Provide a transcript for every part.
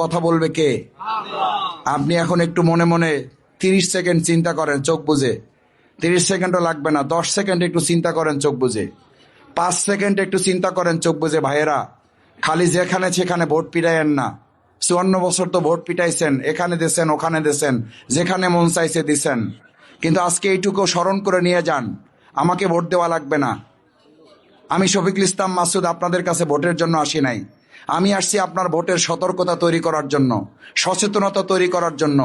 কথা বলবে কে? আপনি এখন একটু মনে মনে তিরিশ সেকেন্ড চিন্তা করেন, চোখ বুঝে তিরিশ সেকেন্ডও লাগবে না, দশ সেকেন্ড একটু চিন্তা করেন, চোখ বুঝে পাঁচ সেকেন্ড একটু চিন্তা করেন, চোখ বুঝে ভাইয়েরা। খালি যেখানে সেখানে ভোট পিটাইয়েন না। চুয়ান্ন বছর তো ভোট পিটাইছেন, এখানে দেছেন, ওখানে দেছেন, যেখানে মন চাইছে দিছেন। কিন্তু আজকে এইটুকু স্মরণ করে নিয়ে যান, আমাকে ভোট দেওয়া লাগবে না। আমি শফিকুল ইসলাম মাসুদ আপনাদের কাছে ভোটের জন্য আসি নাই। আমি আসছি আপনার ভোটের সতর্কতা তৈরি করার জন্য, সচেতনতা তৈরি করার জন্য।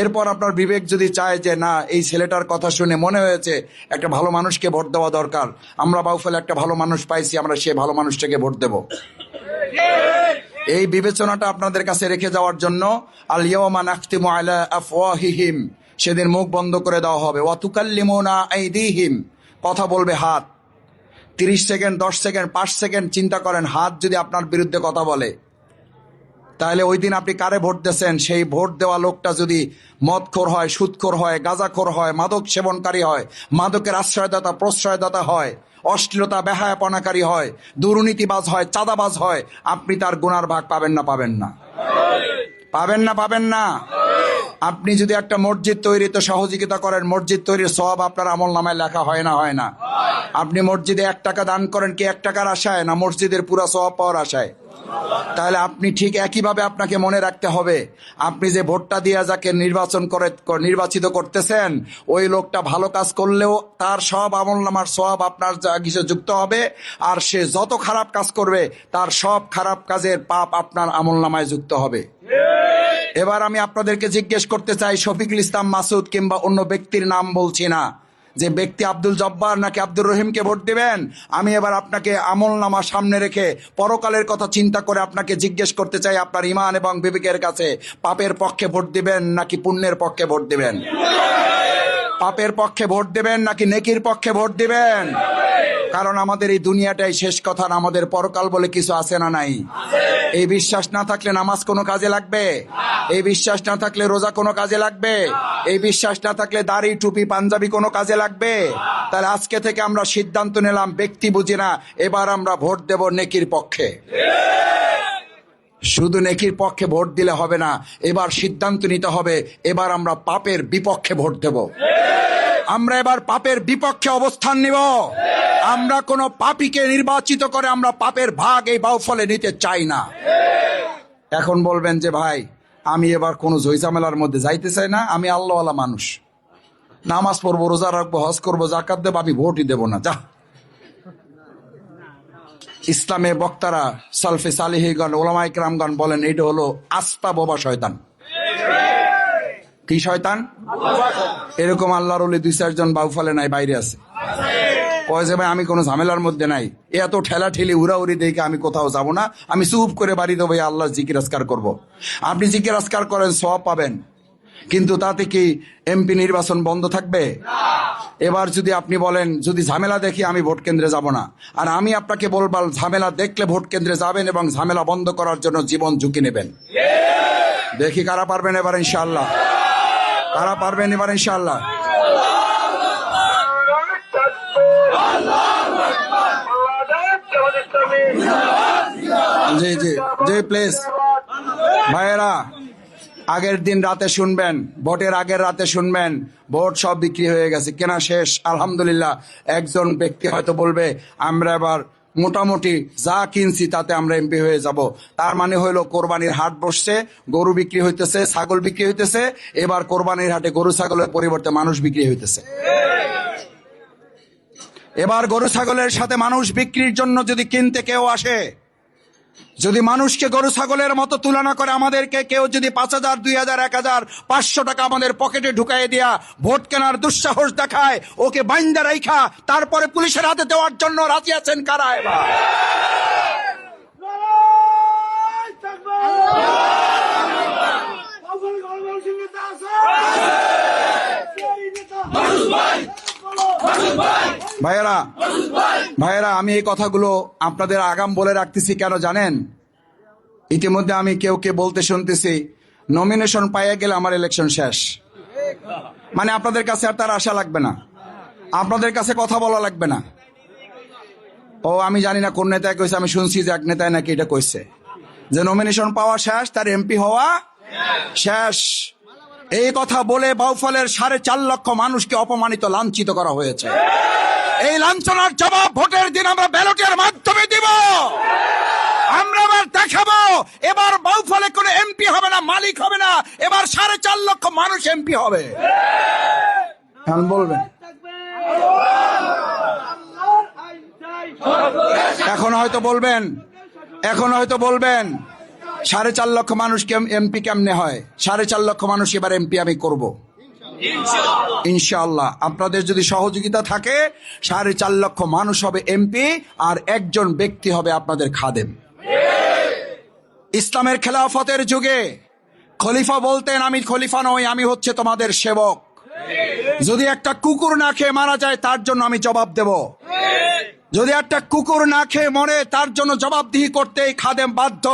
এরপর আপনার বিবেক যদি চায় যে, না, এই ছেলেটার কথা শুনে মনে হয়েছে একটা ভালো মানুষকে ভোট দেওয়া দরকার, আমরা বাউফেলে একটা ভালো মানুষ পাইছি, আমরা সে ভালো মানুষটাকে ভোট দেব। এই বিবেচনাটা আপনাদের কাছে রেখে যাওয়ার জন্য আল আফওয়াহিহিম সেদিন মুখ বন্ধ করে দেওয়া হবে। ওয়া তুকাল্লিমুনা আইদিহিম কথা বলবে হাত। তিরিশ সেকেন্ড, দশ সেকেন্ড, পাঁচ সেকেন্ড চিন্তা করেন, হাত যদি আপনার বিরুদ্ধে কথা বলে। তাহলে ওই দিন আপনি কারে ভোট দিয়েছেন? সেই ভোট দেওয়া লোকটা যদি মদখোর হয়, সুদখোর হয়, গাঁজাখোর হয়, মাদক সেবনকারী হয়, মাদকের আশ্রয়দাতা, প্রশ্রয়দাতা হয়, অশ্লীলতা, বেহায়াপনাকারী হয়, দুর্নীতিবাজ হয়, চাঁদাবাজ হয়, আপনি তার গুনার ভাগ পাবেন না পাবেন না। পাবেন না পাবেন না। আপনি যদি একটা মসজিদ তৈরিতে সহযোগিতা করেন। মসজিদ তৈরির সব আপনার আমল নামায় লেখা হয় না হয় না। আপনি মসজিদে এক টাকা দান করেন কি এক টাকার আশায়, না মসজিদের পুরো সব পাওয়ার আশায়? তাহলে আপনি ঠিক একইভাবে আপনাকে মনে রাখতে হবে, আপনি যে ভোটটা দিয়ে যাকে নির্বাচন করে নির্বাচিত করতেছেন, ওই লোকটা ভালো কাজ করলেও তার সব আমল নামার সব আপনার যুক্ত হবে, আর সে যত খারাপ কাজ করবে, তার সব খারাপ কাজের পাপ আপনার আমল নামায় যুক্ত হবে। এবার আমি আপনাদেরকে জিজ্ঞেস করতে চাই, শফিকুল ইসলাম মাসুদ কিংবা অন্য ব্যক্তির নাম বলছি না। যে ব্যক্তি আব্দুল জব্বার নাকি আব্দুর রহিমকে ভোট দেবেন? আমি এবার আপনাকে আমল নামা সামনে রেখে পরকালের কথা চিন্তা করে আপনাকে জিজ্ঞেস করতে চাই, আপনার ইমান এবং বিবেকের কাছে পাপের পক্ষে ভোট দেবেন নাকি পুণ্যের পক্ষে ভোট দেবেন? পাপের পক্ষে ভোট দেবেন নাকি নেকির পক্ষে ভোট দিবেন? কারণ আমাদের এই দুনিয়াটাই শেষ কথা আমাদের পরকাল বলে কিছু আছে না নাই। এই বিশ্বাস না থাকলে নামাজ কোনো কাজে লাগবে? এই বিশ্বাস না থাকলে রোজা কোনো কাজে লাগবে? এই বিশ্বাস না থাকলে দাড়ি, টুপি, পাঞ্জাবি কোনো কাজে লাগবে? তাহলে আজকে থেকে আমরা সিদ্ধান্ত নিলাম, ব্যক্তি বুঝি না, এবার আমরা ভোট দেব নেকির পক্ষে। শুধু নেকির পক্ষে ভোট দিলে হবে না, এবার সিদ্ধান্ত নিতে হবে, এবার আমরা পাপের বিপক্ষে ভোট দেব। আমরা এবার পাপের বিপক্ষে অবস্থান নিব। আমরা কোনো পাপীকে নির্বাচিত করে আমরা পাপের ভাগ এই বাউফলে নিতে চাই না। এখন বলবেন যে, ভাই, আমি এবার কোনো ঝইঝামেলার মধ্যে যাইতে চাই না। আমি আল্লাহওয়ালা মানুষ। নামাজ পড়ব, রোজা রাখব, হজ করব জাকাত দেবো, আমি ভোটই দেবো না। যা। ইসলামে বক্তারা সালফে সালিহিগণ ওলামাইক রামগণ বলেন এটা হলো আস্তা বোবা শয়তান। কি শয়তান? এরকম আল্লাহর ওলি দুই চারজন বাউফালে নাই, বাইরে আছে। কয় যে, ভাই, আমি কোনো ঝামেলার মধ্যে নাই। এত ঠেলা ঠেলি উড়াউড়ি দেখে আমি কোথাও যাব না। আমি চুপ করে বাড়ি দেবো, এই আল্লাহ জিকির আজকার করব। আপনি জিকির আজকার করেন সব পাবেন। কিন্তু তাতে কি এমপি নির্বাচন বন্ধ থাকবে? এবার যদি আপনি বলেন, যদি ঝামেলা দেখি, আমি ভোট কেন্দ্রে যাব না। আর আমি আপনাকে বলবার, ঝামেলা দেখলে ভোট কেন্দ্রে যাবেন এবং ঝামেলা বন্ধ করার জন্য জীবন ঝুঁকি নেবেন। দেখি কারা পারবেন এবার ইনশাল্লাহ কারা পারবেন এবার ইনশাল্লাহ জি জি জি প্লিজ ভাইয়েরা, আগের দিন রাতে শুনবেন, ভোটের আগের রাতে শুনবেন, ভোট সব বিক্রি হয়ে গেছে, কেনা শেষ, আলহামদুলিল্লাহ। একজন ব্যক্তি হয়তো বলবে, আমরা এবার মোটামুটি যা কিনছি তাতে আমরা এমপি হয়ে যাব। তার মানে হইল কোরবানির হাট বসছে, গরু বিক্রি হইতেছে, ছাগল বিক্রি হইতেছে, এবার কোরবানির হাটে গরু ছাগলের পরিবর্তে মানুষ বিক্রি হইতেছে। এবার গরু ছাগলের সাথে মানুষ বিক্রির জন্য যদি কিনতে কেউ আসে যদি মানুষকে গরু ছাগলের মতো তুলনা করে আমাদেরকে, কেউ যদি পাঁচ হাজার, দুই হাজার, এক হাজার, পাঁচশো টাকা আমাদের পকেটে ঢুকাই দিয়া ভোট কেনার দুঃসাহস দেখায়, ওকে বাইন্দা রাইখা, তারপরে পুলিশের হাতে দেওয়ার জন্য রাজি আছেন কারা এবার? ভাইয়েরা ভাইয়েরা, আমি এই কথাগুলো আপনাদের আগাম বলে রাখতেছি কেন জানেন? ইতিমধ্যে আমি কেউ কে বলতে শুনতেছি নমিনেশন পাইয়ে গেলে আমার ইলেকশন শেষ। মানে আপনাদের কাছে আর তার আশা লাগবে না। আপনাদের কাছে কথা বলা লাগবে না। ও, আমি জানি না কোন নেতায় কইছে, আমি শুনছি যে এক নেতায় নাকি এটা কইছে। যে নমিনেশন পাওয়া শেষ, তার এমপি হওয়া শেষ। এই কথা বলে বাউফলের সাড়ে চার লক্ষ মানুষকে অপমানিত, লাঞ্ছিত করা হয়েছে। এই লাঞ্ছনার জবাব ভোটের দিন আমরা ব্যালটের মাধ্যমে দিব। আমরা এবার দেখাবো, এবার বাউফলে কোনো এমপি হবে না, মালিক হবে না, এবার সাড়ে চার লক্ষ মানুষ এমপি হবে। বলবেন? এখন হয়তো বলবেন, এখন হয়তো বলবেন সাড়ে চার লক্ষ মানুষ এমপি কেমনে হয়? সাড়ে চার লক্ষ মানুষ এবার এমপি আমি করব। ইনশাআল্লাহ। আপনাদের যদি সহযোগিতা থাকে সাড়ে চার লক্ষ মানুষ হবে এমপি আর একজন ব্যক্তি হবে আপনাদের খাদেম। ইসলামের খেলাফতের যুগে খলিফা বলতেন আমি খলিফা নই আমি হচ্ছে তোমাদের সেবক। যদি একটা কুকুর না খেয়ে মারা যায় তার জন্য আমি জবাব দেব। যদি একটা কুকুর না খেয়ে মরে তার জন্য জবাবদিহি করতে এই খাদেম বাধ্য।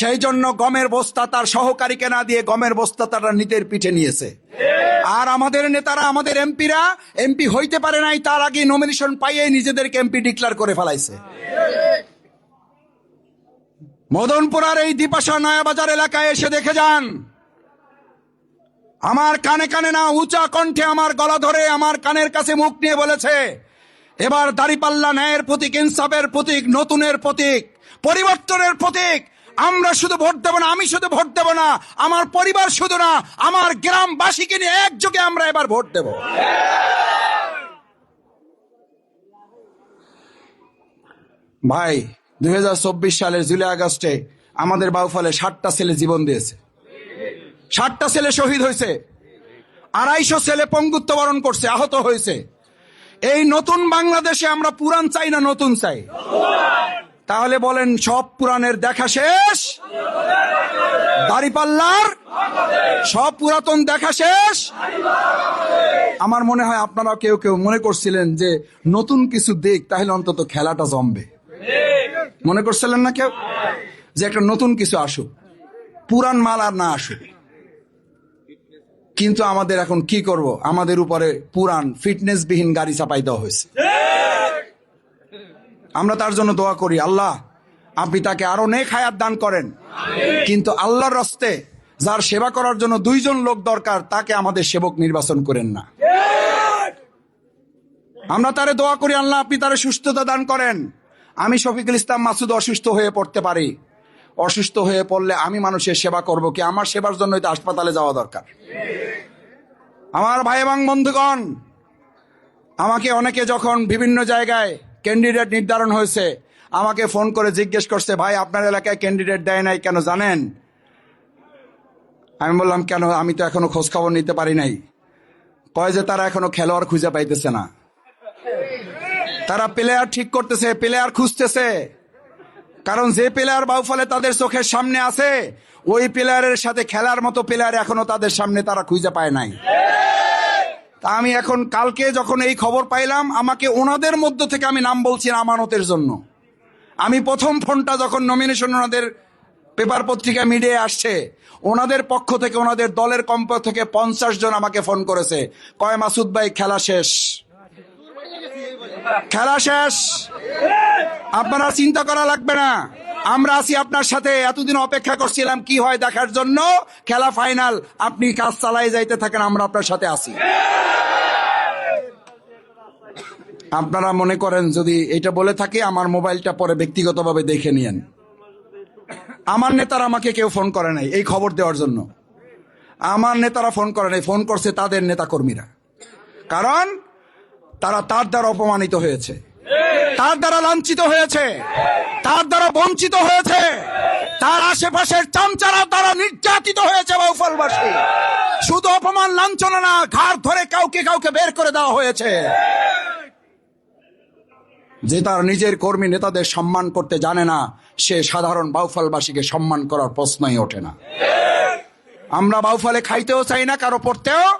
সেই জন্য গমের বস্তা তার সহকারীকে না দিয়ে গমের বস্তা তারা নিতের পিঠে নিয়েছে। আর আমাদের নেতারা, আমাদের এমপিরা, এমপি হইতে পারে নাই, তার আগে নমিনেশন পাইয়ে নিজেদেরকে এমপি ডিক্লার করে ফেলাইছে। মদনপুরার এই দ্বিপাশা নয়াবাজার এলাকায় এসে দেখে যান। আমার কানে কানে না, উঁচা কণ্ঠে আমার গলা ধরে আমার কানের কাছে মুখ নিয়ে বলেছে, এবার দাড়িপাল্লা ন্যায়ের প্রতীক, ইনসাফের প্রতীক, নতুনের প্রতীক, পরিবর্তনের প্রতীক আমরা শুধু ভোট দেব না, আমি শুধু ভোট দেব না, আমার পরিবার শুধু না, আমার গ্রামবাসীকে নিয়ে একযোগে আমরা এবার ভোট দেব। ভাই, দুই হাজার চব্বিশ সালের জুলাই আগস্টে আমাদের বাউফলে ষাটটা ছেলে জীবন দিয়েছে। ষাটটা ছেলে শহীদ হয়েছে। আড়াইশো ছেলে পঙ্গুত্ব বরণ করছে, আহত হয়েছে। এই নতুন বাংলাদেশে আমরা পুরান চাই না নতুন চাই? তাহলে বলেন সব পুরাণের দেখা শেষ? দাড়িপাল্লার সব পুরাতন দেখা শেষ? আমার মনে হয় আপনারা কেউ কেউ মনে করছিলেন যে নতুন কিছু দিক, তাহলে অন্তত খেলাটা জমবে। মনে করছিলেন না কেউ? যে একটা নতুন কিছু আসুক পুরান মাল আর না আসুক। কিন্তু আমাদের এখন কি করব? আমাদের উপরে পুরান ফিটনেসবিহীন গাড়ি চাপাই দেওয়া হয়েছে। আমরা তার জন্য দোয়া করি আল্লাহ আপনি তাকে আরও নেক হায়াত দান করেন। কিন্তু আল্লাহর রস্তে যার সেবা করার জন্য দুইজন লোক দরকার তাকে আমাদের সেবক নির্বাচন করেন না। আমরা তারে দোয়া করি আল্লাহ আপনি তারে সুস্থতা দান করেন। আমি শফিকুল ইসলাম মাসুদ অসুস্থ হয়ে পড়তে পারি। অসুস্থ হয়ে পড়লে আমি মানুষের সেবা করব কি আমার সেবার জন্যই তো হাসপাতালে যাওয়া দরকার। আমার ভাই এবং বন্ধুগণ আমাকে অনেকে যখন বিভিন্ন জায়গায় ক্যান্ডিডেট নির্ধারণ হয়েছে। আমাকে ফোন করে জিজ্ঞেস করছে, ভাই, আপনার এলাকায় ক্যান্ডিডেট দেয় নাই কেন, জানেন? আমি বললাম, কেন? আমি তো এখনও খোঁজ খবর নিতে পারি নাই। কয় যে, তারা এখনও খেলোয়াড় খুঁজে পাইতেছে না। তারা প্লেয়ার ঠিক করতেছে প্লেয়ার খুঁজতেছে। কারণ যে প্লেয়ার বাউফলে তাদের চোখের সামনে আছে, ওই প্লেয়ারের সাথে খেলার মতো প্লেয়ার এখনও তাদের সামনে তারা খুঁজে পায় নাই। তা আমি এখন কালকে যখন এই খবর পাইলাম, আমাকে ওনাদের মধ্য থেকে আমি নাম বলছি আমানতের জন্য। আমি প্রথম ফোনটা যখন নমিনেশন ওনাদের পেপার পত্রিকা মিডিয়ায় আসছে, ওনাদের পক্ষ থেকে, ওনাদের দলের কম্প থেকে পঞ্চাশ জন আমাকে ফোন করেছে। কয়, মাসুদ ভাই, খেলা শেষ। খেলা শেষ। আপনারা চিন্তা করা লাগবে না। আমরা আছি আপনার সাথে। এতদিন অপেক্ষা করছিলাম কি হয় দেখার জন্য। খেলা ফাইনাল আপনি কাজ চালাই যাইতে থাকেন, আমরা আপনার সাথে আছি। আপনারা মনে করেন, যদি এটা বলে থাকি, আমার মোবাইলটা পরে ব্যক্তিগতভাবে দেখে নিয়েন। আমার নেতারা আমাকে কেউ ফোন করে নাই, এই খবর দেওয়ার জন্য। আমার নেতারা ফোন করে নাই, ফোন করছে তাদের নেতা কর্মীরা কারণ তারা তার দ্বারা অপমানিত হয়েছে। তার দ্বারা লাঞ্ছিত হয়েছে। তার দ্বারা বঞ্চিত হয়েছে। তার আশেপাশের চামচারা দ্বারা নির্যাতিত হয়েছে বাউফলবাসী। শুধু অপমান, লাঞ্ছনা না, ঘাড় ধরে কাউকে কাউকে বের করে দেওয়া হয়েছে। যে তার নিজের কর্মী নেতাদের সম্মান করতে জানে না, সে সাধারণ বাউফলবাসীকে সম্মান করার প্রশ্নই ওঠে না। আমরা বাউফলে খাইতেও চাই না, কারও পড়তেও।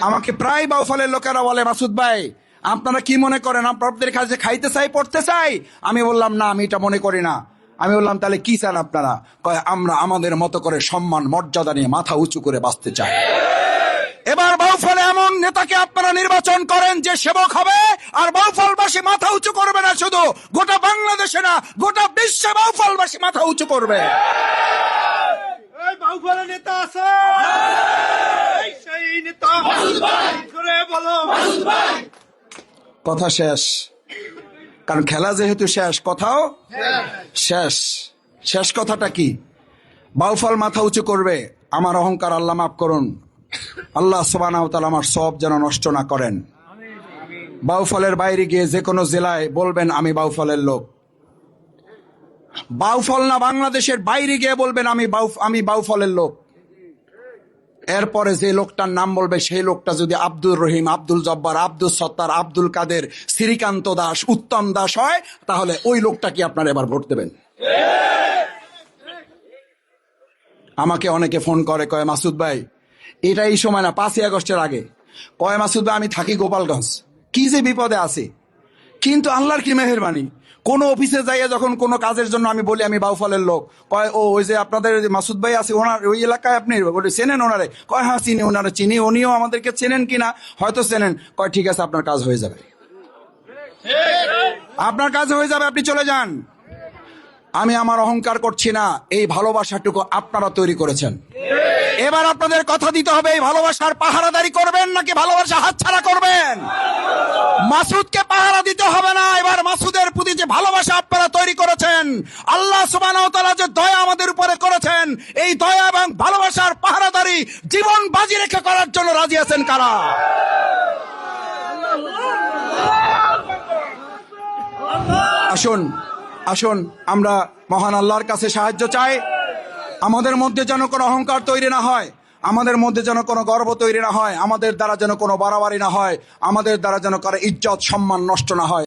আমাকে প্রায় বাউফলের লোকেরা বলে, মাসুদ ভাই আপনারা কি মনে করেন আপনাদের কাছে খাইতে চাই, পড়তে চাই? আমি বললাম, না, আমি এটা মনে করি না। আমি বললাম, তাহলে কি চান আপনারা? কয়, আমরা আমাদের মতো করে সম্মান, মর্যাদা নিয়ে মাথা উঁচু করে বাঁচতে চাই। এবার বাউফলে এমন নেতাকে আপনারা নির্বাচন করেন যে সেবক হবে, আর বাউফলবাসী মাথা উঁচু করবে না শুধু, গোটা বাংলাদেশে না, গোটা বিশ্বে বাউফলবাসী মাথা উঁচু করবে। বাহুবলের নেতা আছে এই সেই নেতা করে বলো কথা শেষ। কারণ খেলা যেহেতু শেষ, কথাও শেষ। শেষ কথাটা কি? বাউফল মাথা উঁচু করবে, আমার অহংকার আল্লাহ মাফ করুন। আল্লাহ সোবানাও তালা আমার সব যেন নষ্ট না করেন। বাউফলের বাইরে গিয়ে যে কোনো জেলায় বলবেন, আমি বাউফলের লোক। বাউফল না, বাংলাদেশের বাইরে গিয়ে বলবেন, আমি বাউ আমি বাউফলের লোক। এরপরে যে লোকটার নাম বলবে, সেই লোকটা যদি আব্দুল রহিম, আব্দুল জব্বার, আব্দুল সত্তার, আব্দুল কাদের, শ্রীকান্ত দাস, উত্তম দাস হয়, তাহলে ওই লোকটা কি আপনারা এবার ভোট দেবেন? আমাকে অনেকে ফোন করে, কয়, মাসুদ ভাই, এটা এই সময় না, পাঁচই আগস্টের আগে। কয়, মাসুদ ভাই, আমি থাকি গোপালগঞ্জ। কি যে বিপদে আছে। কিন্তু আল্লাহর কি মেহরবানি? কোন অফিসে যাইয়া যখন কোনো কাজের জন্য আমি বলি, আমি বাউফলের লোক। কয়, ও, ওই যে আপনাদের মাসুদ ভাই আছে, ওনার ওই এলাকায় আপনি চেনেন ওনারে? কয় হ্যাঁ চিনি ওনারা। চিনি উনিও আমাদেরকে চেনেন কিনা, হয়তো চেনেন। কয়, ঠিক আছে, আপনার কাজ হয়ে যাবে। আপনার কাজ হয়ে যাবে, আপনি চলে যান। আমি আমার অহংকার করছি না, এই ভালোবাসাটুকু আপনারা তৈরি করেছেন। এবার আপনাদের কথা দিতে হবে, এই ভালোবাসার পাহারাদারি করবেন নাকি ভালোবাসা হাতছাড়া করবেন? মাসুদকে পাহারা দিতে হবে না, এবার মাসুদের প্রতি যে ভালোবাসা আপনারা তৈরি করেছেন, আল্লাহ তাআলা যে দয়া আমাদের উপরে করেছেন, এই দয়া এবং ভালোবাসার পাহারাদারি জীবন বাজি রেখে করার জন্য রাজি আছেন কারা? আসুন আসুন, আমরা মহান আল্লাহর কাছে সাহায্য চাই। আমাদের মধ্যে যেন কোনো অহংকার তৈরি না হয়, আমাদের মধ্যে যেন কোনো গর্ব তৈরি না হয়, আমাদের দ্বারা যেন কোনো বাড়াবাড়ি না হয়, আমাদের দ্বারা যেন কারও ইজ্জত, সম্মান নষ্ট না হয়।